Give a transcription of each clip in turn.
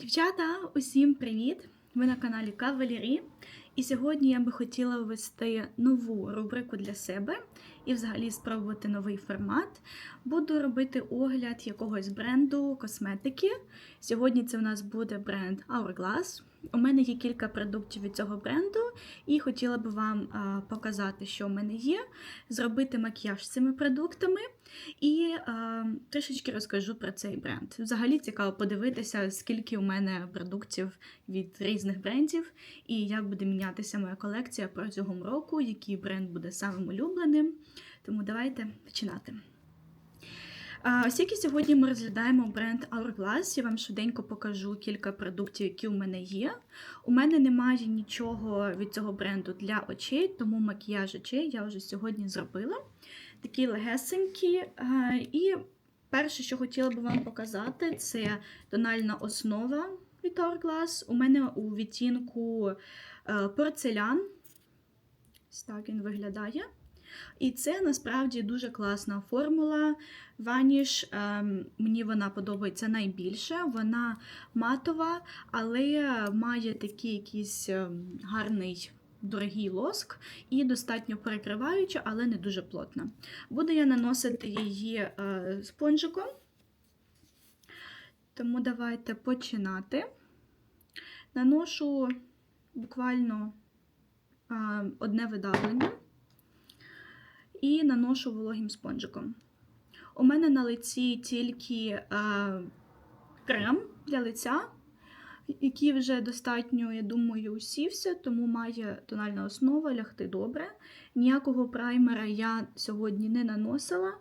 Дівчата, усім привіт! Ви на каналі Кавалері. І сьогодні я би хотіла ввести нову рубрику для себе і взагалі спробувати новий формат. Буду робити огляд якогось бренду косметики. Сьогодні це в нас буде бренд Hourglass. У мене є кілька продуктів від цього бренду, і хотіла би вам показати, що в мене є, зробити макіяж з цими продуктами і а, трішечки розкажу про цей бренд. Взагалі цікаво подивитися, скільки у мене продуктів від різних брендів, і як буде мінятися моя колекція протягом року, який бренд буде самим улюбленим. Тому давайте починати. Оскільки сьогодні ми розглядаємо бренд Hourglass, я вам швиденько покажу кілька продуктів, які у мене є. У мене немає нічого від цього бренду для очей, тому макіяж очей я вже сьогодні зробила. Такі легесенькі. І перше, що хотіла би вам показати, це тональна основа від Hourglass. У мене у відтінку е, порцелян. Ось так він виглядає. І це насправді дуже класна формула. Ваніш, ем, мені вона подобається найбільше. Вона матова, але має такий якийсь ем, гарний дорогий лоск і достатньо перекриваюча, але не дуже плотна. Буду я наносити її е, спонжиком. Тому давайте починати. Наношу буквально е, одне видавлення і наношу вологим спонжиком. У мене на лиці тільки е, крем для лиця, який вже достатньо, я думаю, усівся, тому має тональна основа лягти добре. Ніякого праймера я сьогодні не наносила.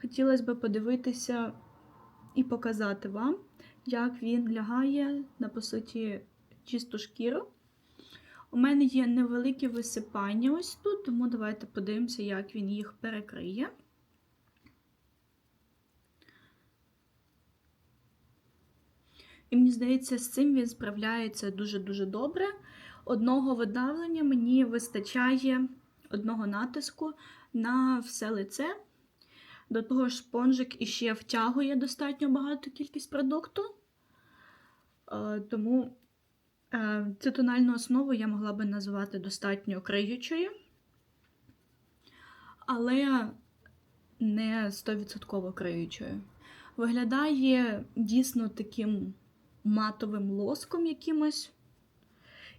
Хотілося б подивитися і показати вам, як він лягає на, по суті, чисту шкіру. У мене є невеликі висипання ось тут, тому давайте подивимося, як він їх перекриє. І мені здається, з цим він справляється дуже-дуже добре. Одного видавлення мені вистачає одного натиску на все лице. До того ж, спонжик іще втягує достатньо багату кількість продукту. Е, Тому цю тональну основу я могла би назвати достатньо криючою, але не 100% криючою. Виглядає дійсно таким матовим лоском якимось.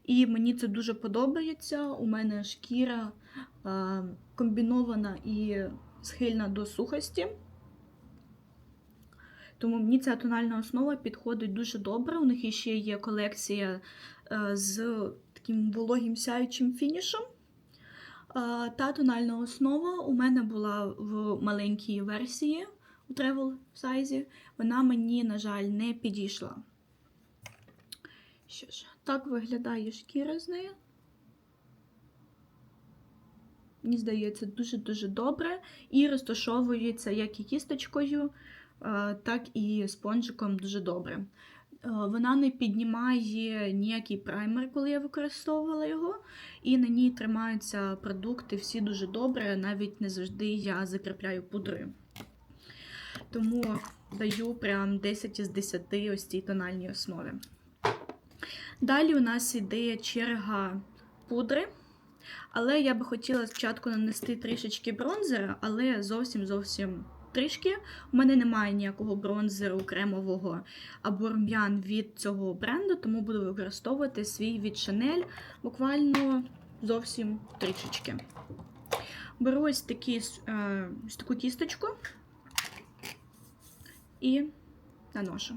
І мені це дуже подобається. У мене шкіра е, комбінована і схильна до сухості. Тому мені ця тональна основа підходить дуже добре. У них ще є колекція е, з таким вологим сяючим фінішем. Та тональна основа у мене була в маленькій версії у travel сайзі. Вона мені, на жаль, не підійшла. Що ж, так виглядає шкіра з нею. Мені здається, дуже-дуже добре. І розташовується як і кісточкою, так і спонжиком дуже добре. Вона не піднімає ніякий праймер, коли я використовувала його, і на ній тримаються продукти всі дуже добре, навіть не завжди я закріпляю пудрою. Тому даю прям 10 із 10 ось цій тональній основі. Далі у нас іде черга пудри. Але я би хотіла спочатку нанести трішечки бронзера, але зовсім-зовсім трішки. У мене немає ніякого бронзеру кремового або рум'ян від цього бренду, тому буду використовувати свій від Chanel буквально зовсім трішечки. Беру ось, такі, ось таку кісточку і наношу.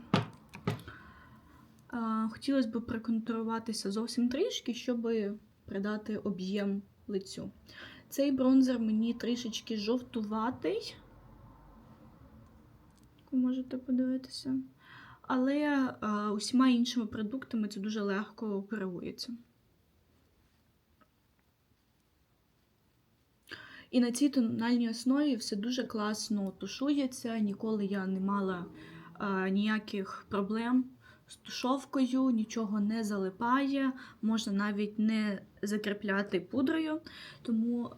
Хотілося б проконтролюватися зовсім трішки, щоб придати об'єм лицю. Цей бронзер мені трішечки жовтуватий, ви можете подивитися. Але а, усіма іншими продуктами це дуже легко оперується. І на цій тональній основі все дуже класно тушується. Ніколи я не мала а, ніяких проблем з тушовкою, нічого не залипає, можна навіть не закріпляти пудрою, тому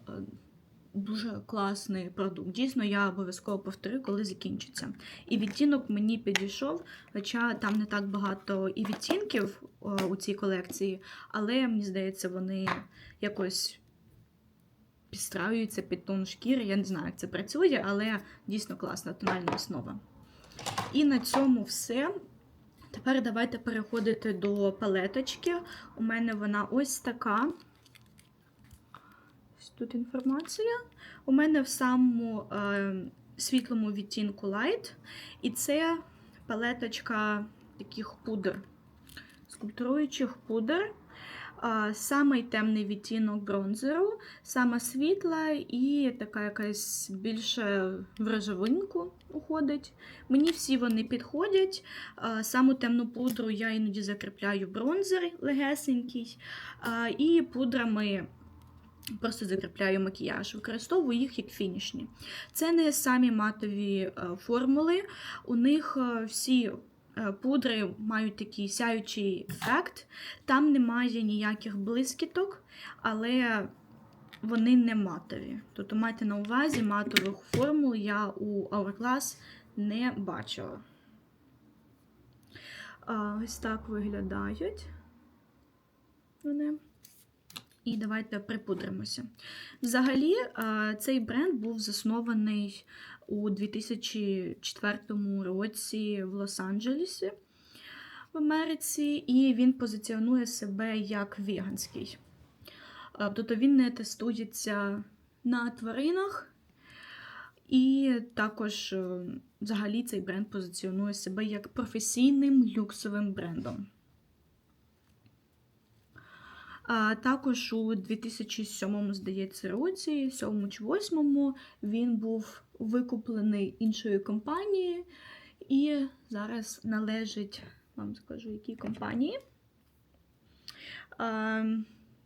дуже класний продукт. Дійсно, я обов'язково повторю, коли закінчиться. І відтінок мені підійшов, хоча там не так багато і відтінків у цій колекції, але мені здається, вони якось підстраюються під тон шкіри. Я не знаю, як це працює, але дійсно класна тональна основа. І на цьому все. Тепер давайте переходити до палеточки. У мене вона ось така. Тут інформація. У мене в самому е, світлому відтінку Light. І це палеточка таких пудр, скульптуруючих пудр. Самий темний відтінок бронзеру, сама світла і така якась більше в рожевинку уходить. Мені всі вони підходять. Саму темну пудру я іноді закріпляю бронзер легесенький, і пудрами просто закріпляю макіяж, використовую їх як фінішні. Це не самі матові е, формули, у них е, всі е, пудри мають такий сяючий ефект, там немає ніяких блискіток, але вони не матові. Тобто майте на увазі матових формул я у Hourglass не бачила. Ось так виглядають вони. І давайте припудримося. Взагалі, цей бренд був заснований у 2004 році в Лос-Анджелесі в Америці, і він позиціонує себе як веганський. Тобто він не тестується на тваринах, і також, е, взагалі, цей бренд позиціонує себе як професійним люксовим брендом. Також у 2007, здається, році, 7 чи 8 він був викуплений іншою компанією і зараз належить, вам скажу, якій компанії.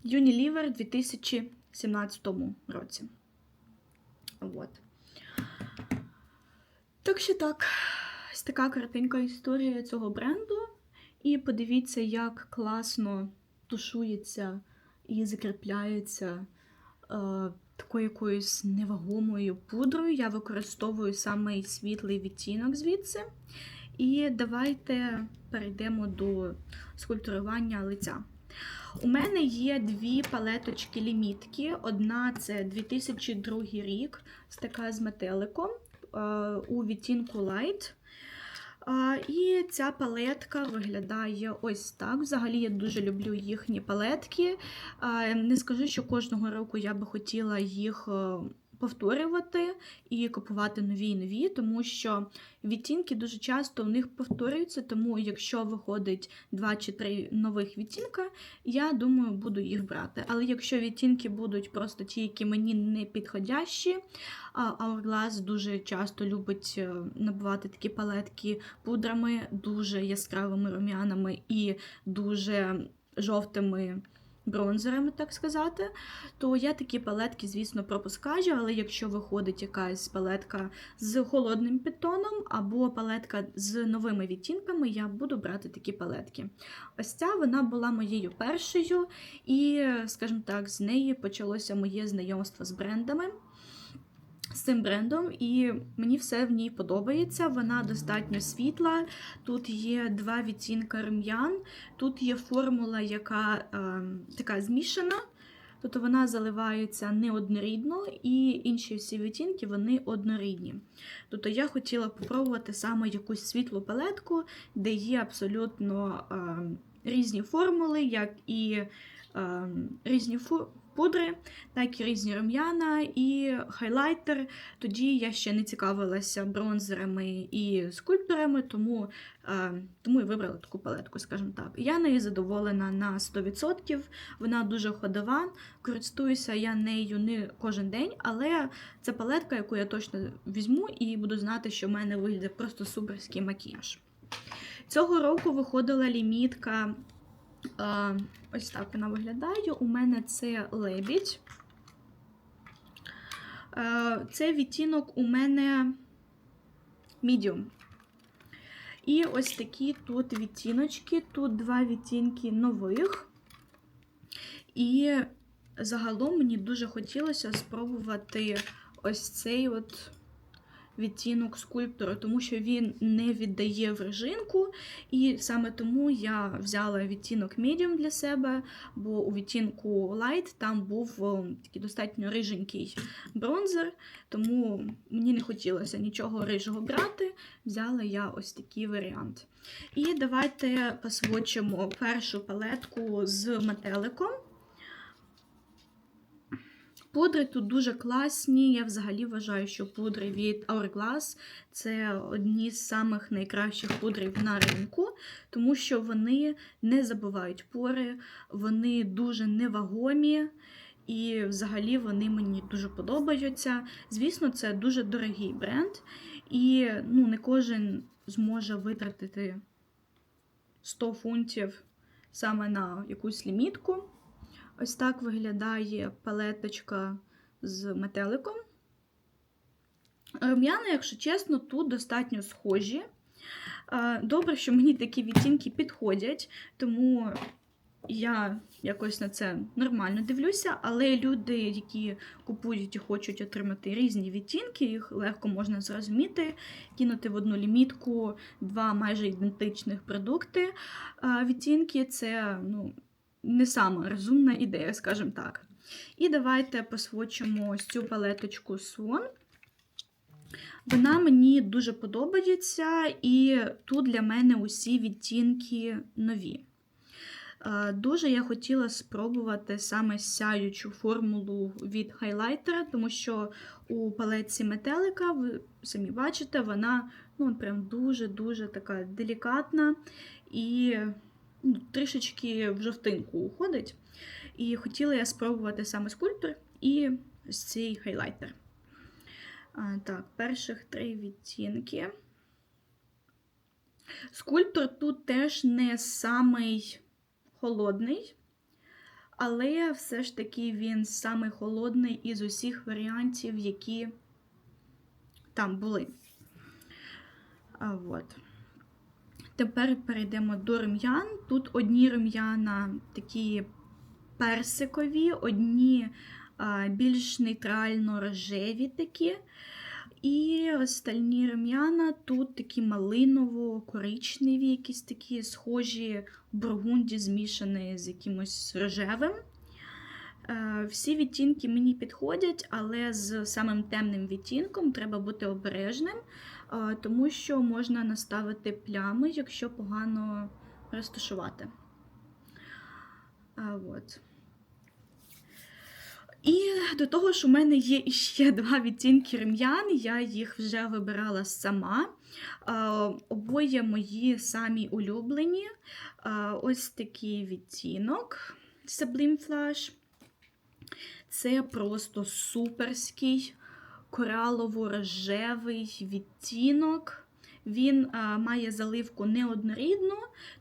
Unilever у 2017 році. От. Так що так, ось така коротенька історія цього бренду. І подивіться, як класно тушується і закріпляється е, такою якоюсь невагомою пудрою. Я використовую саме світлий відтінок звідси. І давайте перейдемо до скульптурування лиця. У мене є дві палеточки лімітки. Одна це 2002 рік, така з метеликом е, у відтінку Light. І ця палетка виглядає ось так. Взагалі я дуже люблю їхні палетки. Не скажу, що кожного року я би хотіла їх е, повторювати і купувати нові і нові, тому що відтінки дуже часто у них повторюються, тому якщо виходить 2 чи 3 нових відтінка, я думаю, буду їх брати. Але якщо відтінки будуть просто ті, які мені не підходящі, Hourglass дуже часто любить е, набивати такі палетки пудрами, дуже яскравими рум'янами і дуже жовтими бронзерами, так сказати, то я такі палетки, звісно, пропускаю, але якщо виходить якась палетка з холодним підтоном або палетка з новими відтінками, я буду брати такі палетки. Ось ця вона була моєю першою, і, скажімо так, з неї почалося моє знайомство з брендами з цим брендом, і мені все в ній подобається. Вона достатньо світла. Тут є два відтінка рум'ян, тут є формула, яка е, така змішана. Тобто вона заливається неоднорідно, і інші всі відтінки вони однорідні. Тобто я хотіла попробувати саме якусь світлу палетку, де є абсолютно е, різні формули, як і е, різні пудри, так і різні рум'яна і хайлайтер. Тоді я ще не цікавилася бронзерами і скульпторами, тому е, тому і вибрала таку палетку, скажімо так. Я нею задоволена на 100%. Вона дуже ходова, користуюся я нею не кожен день, але це палетка, яку я точно візьму і буду знати, що в мене вийде просто суперський макіяж. Цього року виходила лімітка Ось так вона виглядає. У мене це лебідь. Це відтінок у мене medium. І ось такі тут відтіночки. Тут два відтінки нових. І загалом мені дуже хотілося спробувати ось цей от відтінок скульптора, тому що він не віддає вражинку, і саме тому я взяла відтінок Medium для себе, бо у відтінку Light там був такий достатньо риженький бронзер, тому мені не хотілося нічого рижого брати. Взяла я ось такий варіант. І давайте посвочимо першу палетку з метеликом. Пудри тут дуже класні. Я взагалі вважаю, що пудри від Hourglass – це одні з самих найкращих пудрів на ринку, тому що вони не забивають пори, вони дуже невагомі. І взагалі вони мені дуже подобаються. Звісно, це дуже дорогий бренд, і ну, не кожен зможе витратити 100 фунтів саме на якусь лімітку. Ось так виглядає палеточка з метеликом. Рум'яна, якщо чесно, тут достатньо схожі. Добре, що мені такі відтінки підходять, тому я якось на це нормально дивлюся, але люди, які купують і хочуть отримати різні відтінки, їх легко можна зрозуміти, кинути в одну лімітку два майже ідентичних продукти. Відтінки це ну, не сама розумна ідея, скажімо так. І давайте посвочимо ось цю палеточку Swan. Вона мені дуже подобається, і тут для мене усі відтінки нові. Дуже я хотіла спробувати саме сяючу формулу від хайлайтера, тому що у палетці метелика, ви самі бачите, вона ну, прям дуже-дуже така делікатна і трішечки в жовтинку уходить. І хотіла я спробувати саме скульптор і цей хайлайтер. Так, перших три відтінки. Скульптор тут теж не самий холодний, але все ж таки він самий холодний із усіх варіантів, які там були. А, от. Тепер перейдемо до рум'ян. Тут одні рум'яна такі персикові, одні більш нейтрально рожеві такі. І остальні рум'яна тут такі малиново-коричневі, якісь такі схожі бургунді, змішані з якимось рожевим. Е, всі відтінки мені підходять, але з самим темним відтінком треба бути обережним, тому що можна наставити плями, якщо погано розташувати. От. І до того ж, у мене є ще два відтінки рем'ян, я їх вже вибирала сама. Обоє мої самі улюблені. Ось такий відтінок Sublime Flash. Це просто суперський коралово-рожевий відтінок. Він а, має заливку неоднорідну.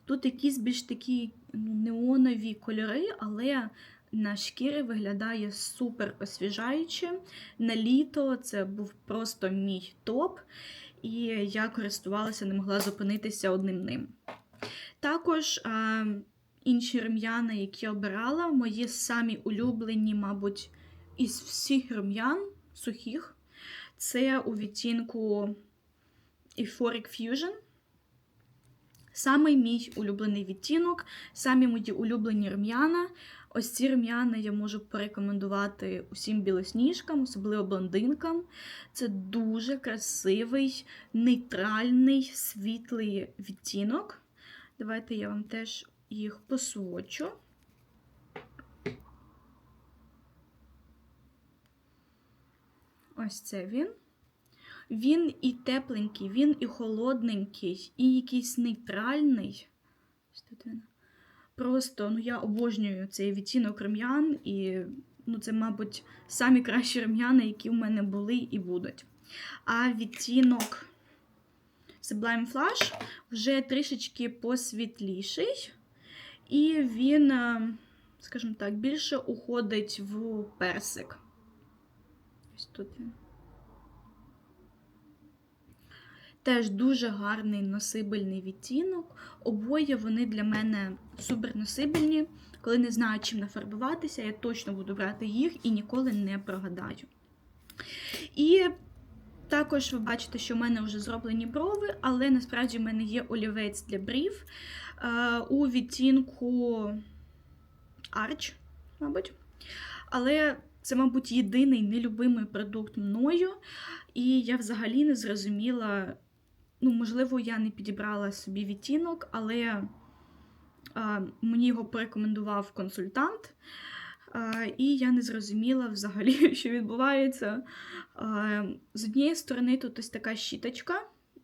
Тут якісь більш такі ну, неонові кольори, але на шкірі виглядає супер освіжаюче. На літо це був просто мій топ, і я користувалася, не могла зупинитися одним ним. Також а, інші рум'яна, які обирала, мої самі улюблені, мабуть, із всіх рум'ян сухих, це у відтінку Euphoric Fusion. Самий мій улюблений відтінок, самі мої улюблені рум'яна. Ось ці рум'яна я можу порекомендувати усім білосніжкам, особливо блондинкам. Це дуже красивий, нейтральний, світлий відтінок. Давайте я вам теж їх посвочу. Ось це він. Він і тепленький, він і холодненький, і якийсь нейтральний. Просто ну, я обожнюю цей відтінок рем'ян, і ну, це, мабуть, самі кращі рем'яни, які в мене були і будуть. А відтінок Sublime Flash вже трішечки посвітліший, і він, е, скажімо так, більше уходить в персик. Ось тут. Теж дуже гарний носибельний відтінок. Обоє вони для мене суперносибельні. Коли не знаю, чим нафарбуватися, я точно буду брати їх і ніколи не прогадаю. І також ви бачите, що в мене вже зроблені брови, але насправді в мене є олівець для брів е, у відтінку Arch, мабуть. Але це, мабуть, єдиний нелюбимий продукт мною. І я взагалі не зрозуміла, ну, можливо, я не підібрала собі відтінок, але а, мені його порекомендував консультант. А, і я не зрозуміла взагалі, що відбувається. А, з однієї сторони, тут ось така щіточка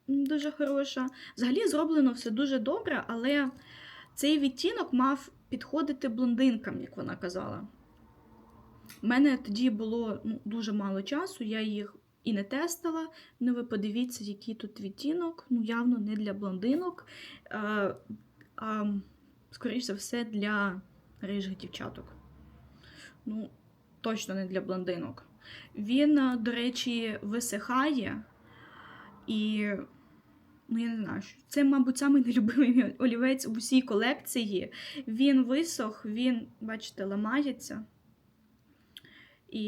дуже хороша. Взагалі зроблено все дуже добре, але цей відтінок мав підходити блондинкам, як вона казала. У мене тоді було ну, дуже мало часу, я їх і не тестила. Ну, ви подивіться, який тут відтінок. Ну, явно не для блондинок, а, а скоріш за все, для рижих дівчаток. Ну, точно не для блондинок. Він, до речі, висихає і. Ну, я не знаю, це, мабуть, самий нелюбимий олівець у всій колекції. Він висох, він, бачите, ламається. І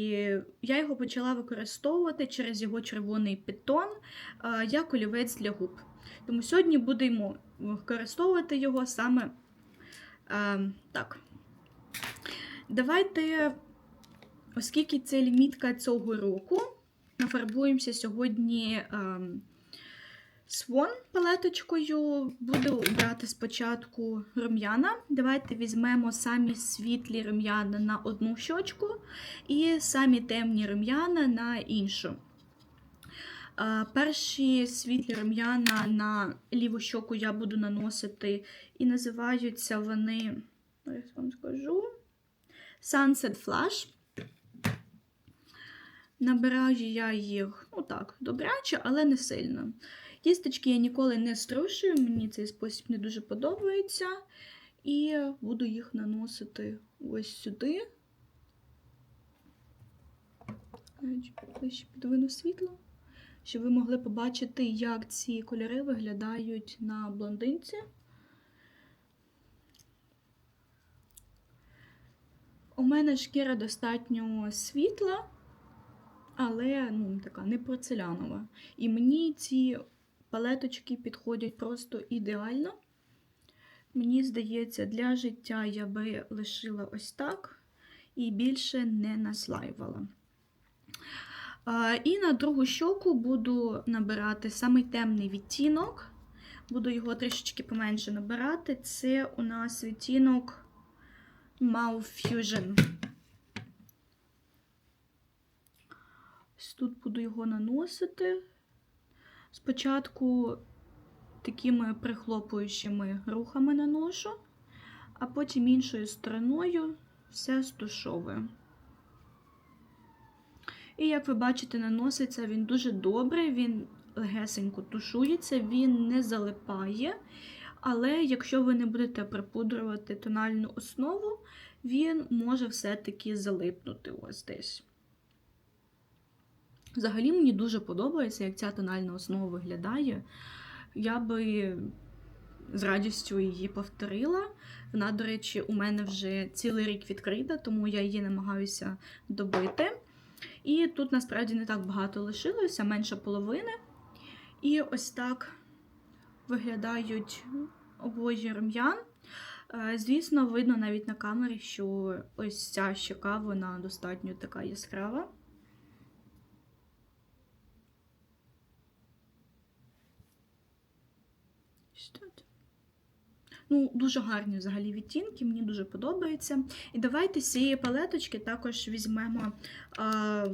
я його почала використовувати через його червоний підтон як олівець для губ. Тому сьогодні будемо використовувати його саме а, так. Давайте, оскільки це лімітка цього року, нафарбуємося сьогодні. Свон палеточкою буду брати спочатку рум'яна. Давайте візьмемо самі світлі рум'яна на одну щочку і самі темні рум'яна на іншу. Перші світлі рум'яна на ліву щоку я буду наносити, і називаються вони, я вам скажу, Sunset Flash. Набираю я їх, ну так, добряче, але не сильно. Кісточки я ніколи не струшую, мені цей спосіб не дуже подобається. І буду їх наносити ось сюди. Ще підвину світло, щоб ви могли побачити, як ці кольори виглядають на блондинці. У мене шкіра достатньо світла, але ну, така не порцелянова. І мені ці палеточки підходять просто ідеально. Мені здається, для життя я би лишила ось так і більше не наслаювала. І на другу щоку буду набирати самий темний відтінок. Буду його трішечки поменше набирати. Це у нас відтінок Mauve Fusion. Тут буду його наносити. Спочатку такими прихлопуючими рухами наношу, а потім іншою стороною все стушовую. І, як ви бачите, наноситься він дуже добре, він легесенько тушується, він не залипає. Але якщо ви не будете припудрувати тональну основу, він може все-таки залипнути ось десь. Взагалі мені дуже подобається, як ця тональна основа виглядає. Я би з радістю її повторила. Вона, до речі, у мене вже цілий рік відкрита, тому я її намагаюся добити. І тут насправді не так багато лишилося, менше половини. І ось так виглядають обоє рум'ян. Е, звісно, видно навіть на камері, що ось ця щека, вона достатньо така яскрава. Ну, Дуже гарні взагалі відтінки, мені дуже подобається. І давайте з цієї палеточки також візьмемо а,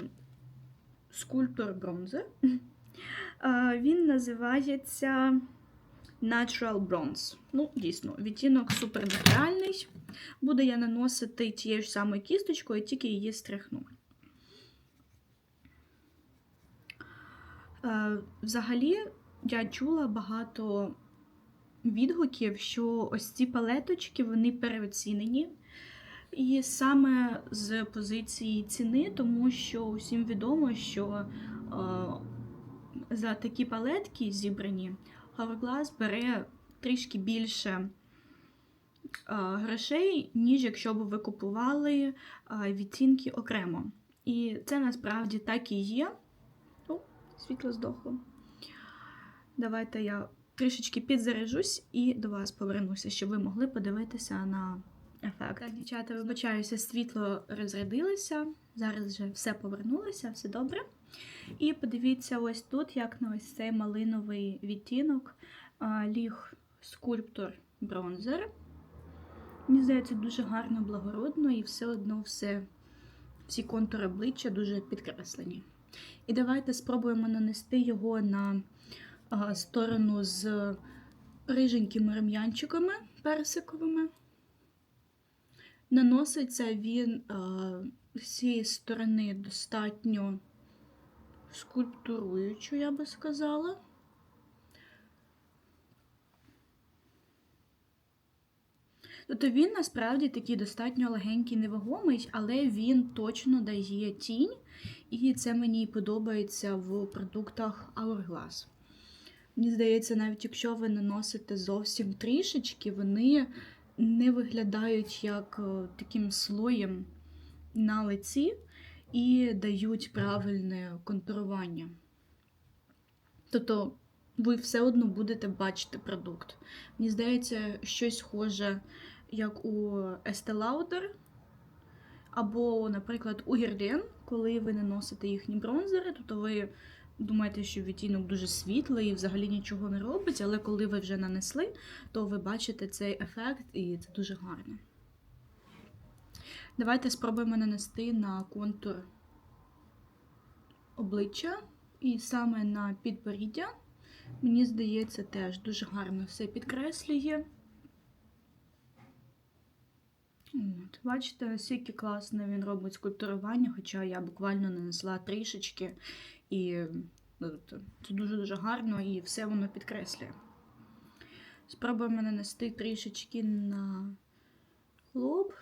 скульптор бронзи. А, Він називається Natural Bronze. Ну, дійсно, відтінок супернатуральний. Буду я наносити тією ж самою кісточкою, тільки її стряхну. Взагалі, я чула багато відгуків, що ось ці палеточки вони переоцінені. І саме з позиції ціни, тому що усім відомо, що е, за такі палетки зібрані, Hourglass бере трішки більше а, грошей, ніж якщо б ви купували а, відтінки окремо. І це насправді так і є. О, світло здохло. Давайте я трішечки підзаряжусь і до вас повернуся, щоб ви могли подивитися на ефект. Так, дівчата, вибачаюся, світло розрядилося. Зараз вже все повернулося, все добре. І подивіться ось тут, як на ось цей малиновий відтінок ліг скульптор бронзер. Мені здається, дуже гарно, благородно, і все одно все, всі контури обличчя дуже підкреслені. І давайте спробуємо нанести його на сторону з риженькими рем'янчиками персиковими. Наноситься він з цієї сторони достатньо скульптуруючу, я би сказала. Тобто він насправді такий достатньо легенький, невагомий, але він точно дає тінь, і це мені подобається в продуктах Hourglass. Мені здається, навіть якщо ви наносите зовсім трішечки, вони не виглядають як е, таким слоєм на лиці і дають правильне контурування. Тобто ви все одно будете бачити продукт. Мені здається, щось схоже, як у Estee Lauder, або, наприклад, у Guerlain, коли ви наносите їхні бронзери, тобто ви думаєте, що відтінок дуже світлий і взагалі нічого не робить, але коли ви вже нанесли, то ви бачите цей ефект, і це дуже гарно. Давайте спробуємо нанести на контур обличчя і саме на підборіддя. Мені здається, теж дуже гарно все підкреслює. От, Бачите, скільки класно він робить скульптурування, хоча я буквально нанесла трішечки, і ну, це дуже-дуже гарно і все воно підкреслює. Спробуємо нанести трішечки на лоб.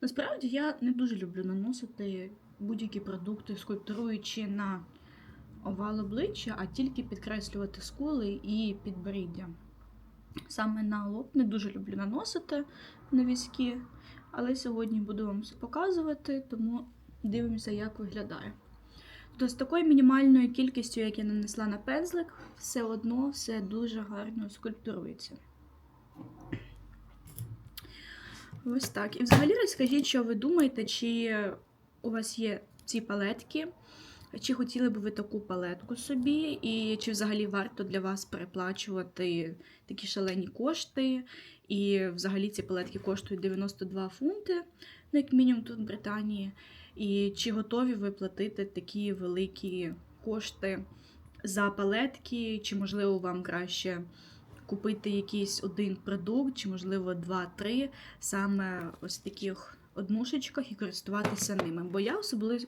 Насправді я не дуже люблю наносити будь-які продукти, скульптуруючи на овал обличчя, а тільки підкреслювати скули і підборіддя. Саме на лоб не дуже люблю наносити на візки, але сьогодні буду вам все показувати, тому дивимося, як виглядає. Тобто з такою мінімальною кількістю, як я нанесла на пензлик, все одно все дуже гарно скульптурується. Ось так. І взагалі розкажіть, що ви думаєте, чи у вас є ці палетки, чи хотіли б ви таку палетку собі, і чи взагалі варто для вас переплачувати такі шалені кошти. І взагалі ці палетки коштують 92 фунти, ну, як мінімум тут в Британії. І чи готові ви платити такі великі кошти за палетки, чи, можливо, вам краще купити якийсь один продукт, чи, можливо, два-три саме ось таких однушечках і користуватися ними. Бо я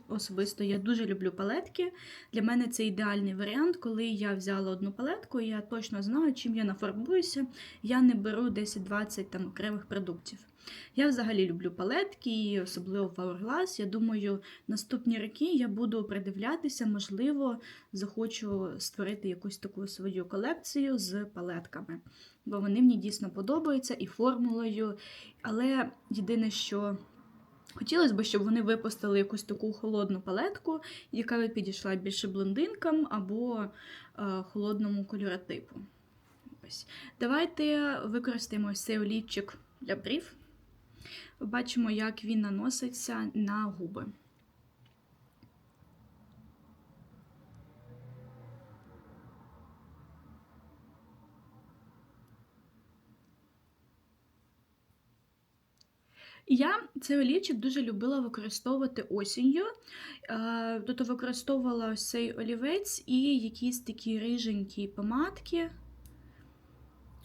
особисто я дуже люблю палетки. Для мене це ідеальний варіант, коли я взяла одну палетку, і я точно знаю, чим я нафарбуюся, я не беру 10-20 там окремих продуктів. Я взагалі люблю палетки, і особливо Hourglass. Я думаю, наступні роки я буду придивлятися, можливо, захочу створити якусь таку свою колекцію з палетками. Бо вони мені дійсно подобаються і формулою. Але єдине, що хотілося б, щоб вони випустили якусь таку холодну палетку, яка підійшла більше блондинкам або е, холодному кольоротипу. Ось. Давайте використаємо цей олівчик для брів. Бачимо, як він наноситься на губи. Я цей олівчик дуже любила використовувати осінню. Тобто використовувала цей олівець і якісь такі риженькі помадки.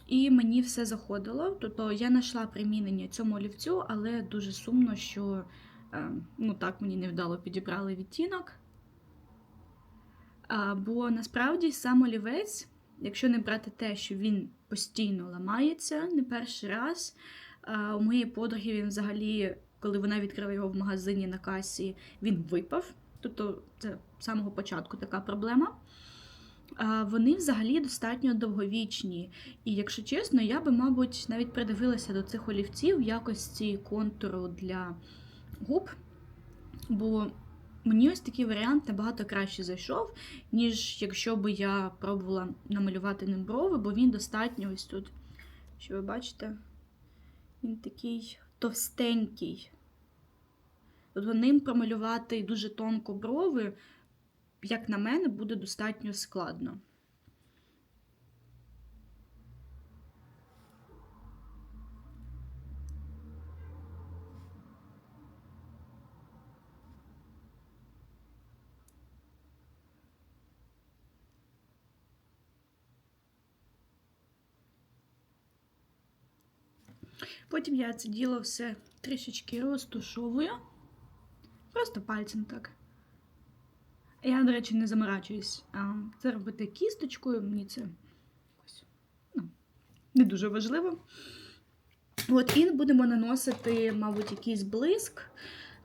І мені все заходило. Тобто я знайшла примінення цьому олівцю, але дуже сумно, що е, ну так мені не вдало підібрали відтінок. Бо насправді сам олівець, якщо не брати те, що він постійно ламається не перший раз. У моєї подруги він взагалі, коли вона відкрила його в магазині на касі, він випав. тобто це з самого початку така проблема. Вони взагалі достатньо довговічні. І якщо чесно, я би, мабуть, навіть придивилася до цих олівців в якості контуру для губ. Бо мені ось такий варіант набагато краще зайшов, ніж якщо би я пробувала намалювати ним брови, бо він достатньо ось тут, що ви бачите, він такий товстенький. Тобто ним промалювати дуже тонко брови, як на мене, буде достатньо складно. Потім я це діло все трішечки розтушовую. Просто пальцем так. Я, до речі, не заморачуюсь. Це робити кісточкою, мені це якось, ну, не дуже важливо. От, і будемо наносити, мабуть, якийсь блиск.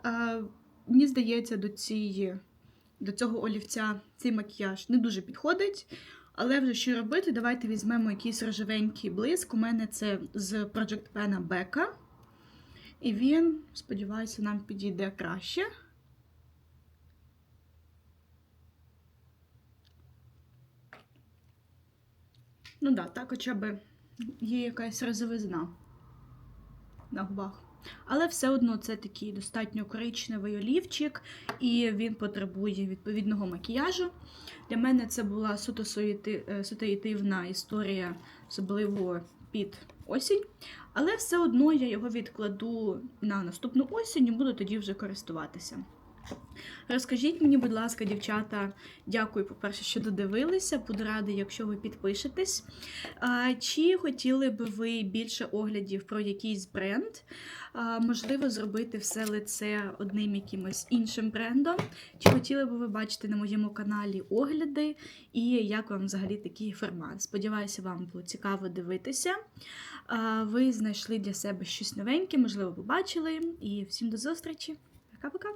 А, мені здається, до, цієї, до цього олівця цей макіяж не дуже підходить. Але вже що робити, давайте візьмемо якийсь рожевенький блиск. У мене це з Project Pen Becca. І він, сподіваюся, нам підійде краще. Ну да, так хоча б є якась розовизна на губах. Але все одно це такий достатньо коричневий олівчик, і він потребує відповідного макіяжу. Для мене це була суто ситуативна історія, особливо під осінь. Але все одно я його відкладу на наступну осінь і буду тоді вже користуватися. Розкажіть мені, будь ласка, дівчата, дякую, по-перше, що додивилися. Буду рада, якщо ви підпишетесь. Чи хотіли б ви більше оглядів про якийсь бренд? Можливо, зробити все лице одним якимось іншим брендом? Чи хотіли б ви бачити на моєму каналі огляди? І як вам взагалі такий формат? Сподіваюся, вам було цікаво дивитися. Ви знайшли для себе щось новеньке, можливо, побачили. І всім до зустрічі. Пока-пока!